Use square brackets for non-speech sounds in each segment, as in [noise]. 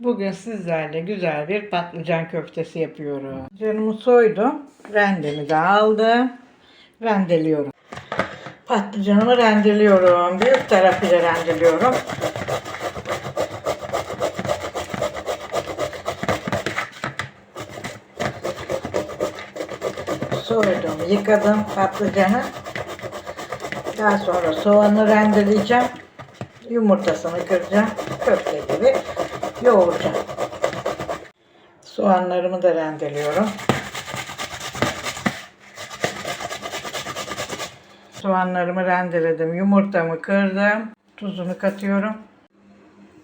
Bugün sizlerle güzel bir patlıcan köftesi yapıyorum. Canımı soydum. Rendemi de aldım. Rendeliyorum. Patlıcanımı rendeliyorum. Büyük tarafıyla rendeliyorum. Soydum, yıkadım patlıcanı. Daha sonra soğanı rendeleyeceğim. Yumurtasını kıracağım. Köfte gibi yoğuracağım. Soğanlarımı da rendeliyorum. Soğanlarımı rendeledim. Yumurtamı kırdım. Tuzunu katıyorum.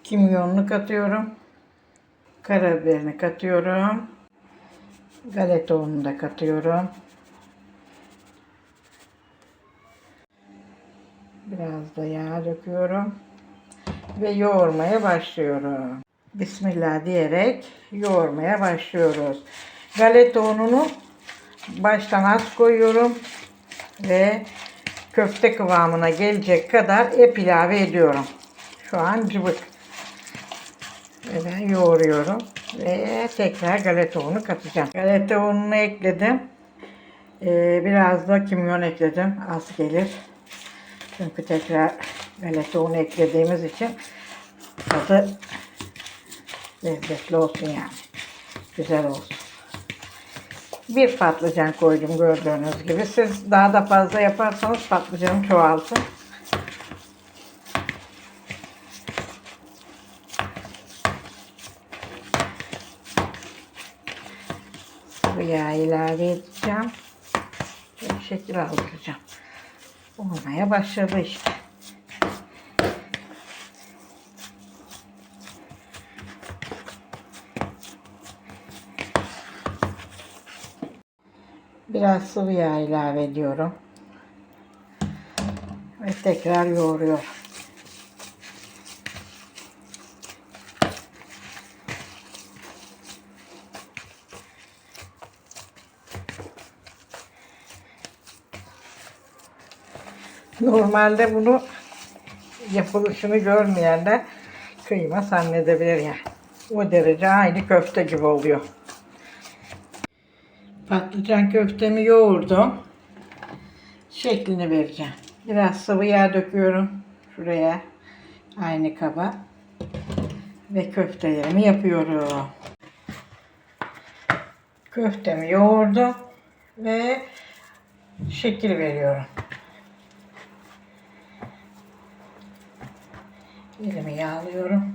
Kimyonunu katıyorum. Karabiberini katıyorum. Galeta ununu da katıyorum. Biraz da yağ döküyorum. Ve yoğurmaya başlıyorum. Bismillah diyerek yoğurmaya başlıyoruz. Galeta ununu baştan az koyuyorum. Ve köfte kıvamına gelecek kadar hep ilave ediyorum. Şu an cıvık. Ve yoğuruyorum. Ve tekrar galeta unu katacağım. Galeta ununu ekledim. Ee, biraz da kimyon ekledim. Az gelir. Çünkü tekrar galeta unu eklediğimiz için tadı lezzetli olsun yani. Güzel olsun. Bir patlıcan koydum gördüğünüz gibi. Siz daha da fazla yaparsanız patlıcanım çoğalsın. Sıvı yağ ilave edeceğim. Şekil aldıracağım. Olmaya başladı işte. Biraz sıvı yağ ilave ediyorum. Ve tekrar yoğuruyorum. Normalde bunu yapılışını görmeyenler kıyma zannedebilir yani. O derece aynı köfte gibi oluyor. Patlıcan köftemi yoğurdum. Şeklini vereceğim. Biraz sıvı yağ döküyorum şuraya. Aynı kaba. Ve köftelerimi yapıyorum. Köftemi yoğurdum. Ve şekil veriyorum. Elimi yağlıyorum.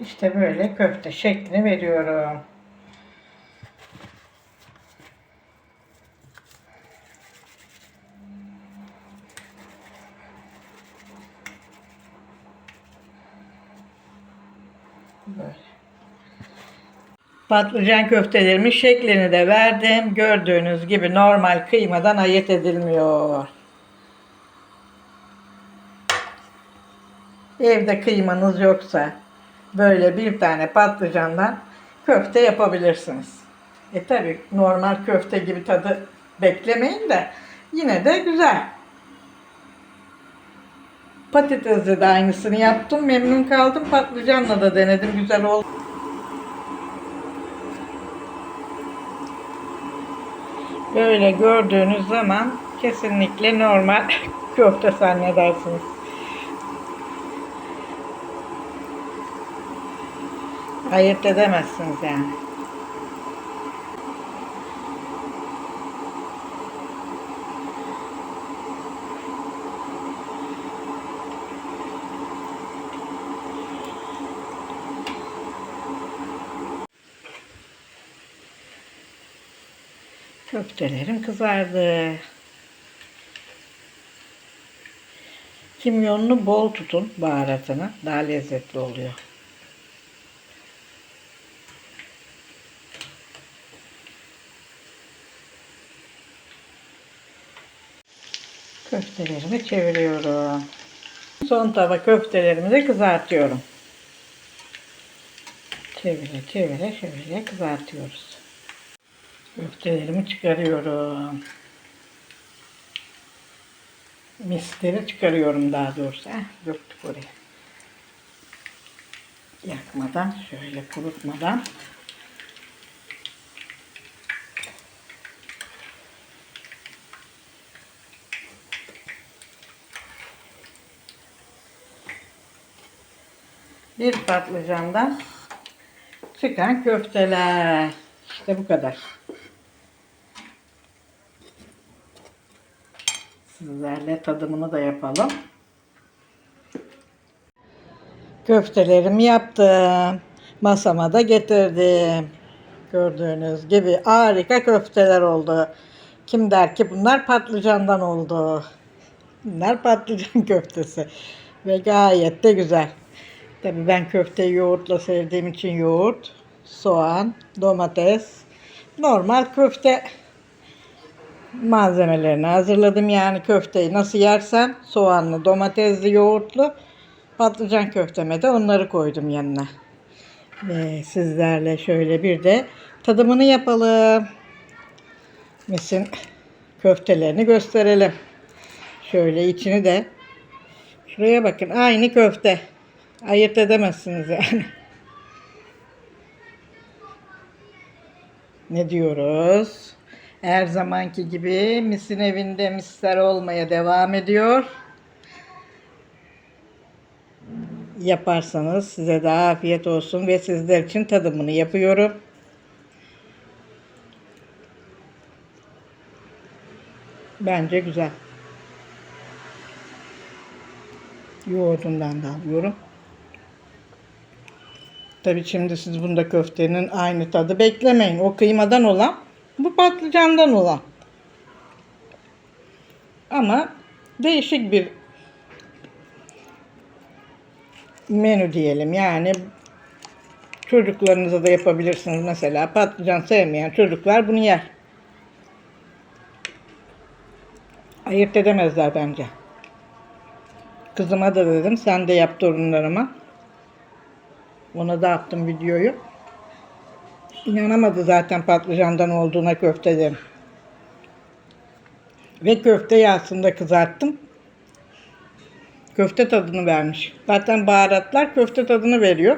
İşte böyle köfte şeklini veriyorum. Patlıcan köftelerimin şeklini de verdim. Gördüğünüz gibi normal kıymadan ayırt edilmiyor. Evde kıymanız yoksa böyle bir tane patlıcandan köfte yapabilirsiniz. E tabi normal köfte gibi tadı beklemeyin de yine de güzel. Patatesle de aynısını yaptım. Memnun kaldım. Patlıcanla da denedim. Güzel oldu. Böyle gördüğünüz zaman kesinlikle normal [laughs] köfte zannedersiniz. Ayırt edemezsiniz yani. Köftelerim kızardı. Kimyonunu bol tutun baharatını. Daha lezzetli oluyor. Köftelerimi çeviriyorum. Son tava köftelerimi de kızartıyorum. Çevire çevire çevire kızartıyoruz. Köftelerimi çıkarıyorum. Misleri çıkarıyorum daha doğrusu. Heh, döktük oraya. Yakmadan, şöyle kurutmadan. Bir patlıcandan çıkan köfteler. İşte bu kadar. Sizlerle tadımını da yapalım. Köftelerimi yaptım. Masama da getirdim. Gördüğünüz gibi harika köfteler oldu. Kim der ki bunlar patlıcandan oldu. Bunlar patlıcan [laughs] köftesi. Ve gayet de güzel. Tabii ben köfteyi yoğurtla sevdiğim için yoğurt, soğan, domates, normal köfte malzemelerini hazırladım. Yani köfteyi nasıl yersem soğanlı, domatesli, yoğurtlu patlıcan köfteme de onları koydum yanına. Ve sizlerle şöyle bir de tadımını yapalım. Misin köftelerini gösterelim. Şöyle içini de şuraya bakın aynı köfte. Ayırt edemezsiniz yani. Ne diyoruz? Her zamanki gibi misin evinde misler olmaya devam ediyor. Yaparsanız size de afiyet olsun ve sizler için tadımını yapıyorum. Bence güzel. Yoğurdundan da alıyorum. Tabii şimdi siz bunda köftenin aynı tadı beklemeyin. O kıymadan olan, bu patlıcandan olan. Ama değişik bir menü diyelim. Yani çocuklarınıza da yapabilirsiniz mesela. Patlıcan sevmeyen çocuklar bunu yer. Ayırt edemezler bence. Kızıma da dedim sen de yap torunlarıma. Ona da attım videoyu. İnanamadı zaten patlıcandan olduğuna köftelerin. Ve köfte yağsında kızarttım. Köfte tadını vermiş. Zaten baharatlar köfte tadını veriyor.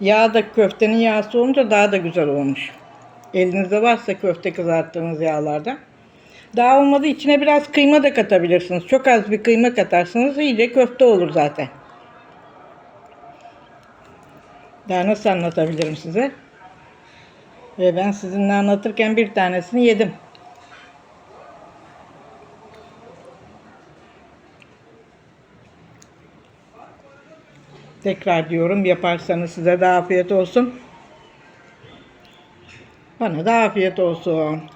Yağ da köftenin yağsı olunca daha da güzel olmuş. Elinizde varsa köfte kızarttığınız yağlardan. Daha olmadı içine biraz kıyma da katabilirsiniz. Çok az bir kıyma katarsanız iyice köfte olur zaten. Daha nasıl anlatabilirim size? Ve ben sizinle anlatırken bir tanesini yedim. Tekrar diyorum yaparsanız size de afiyet olsun. Bana da afiyet olsun.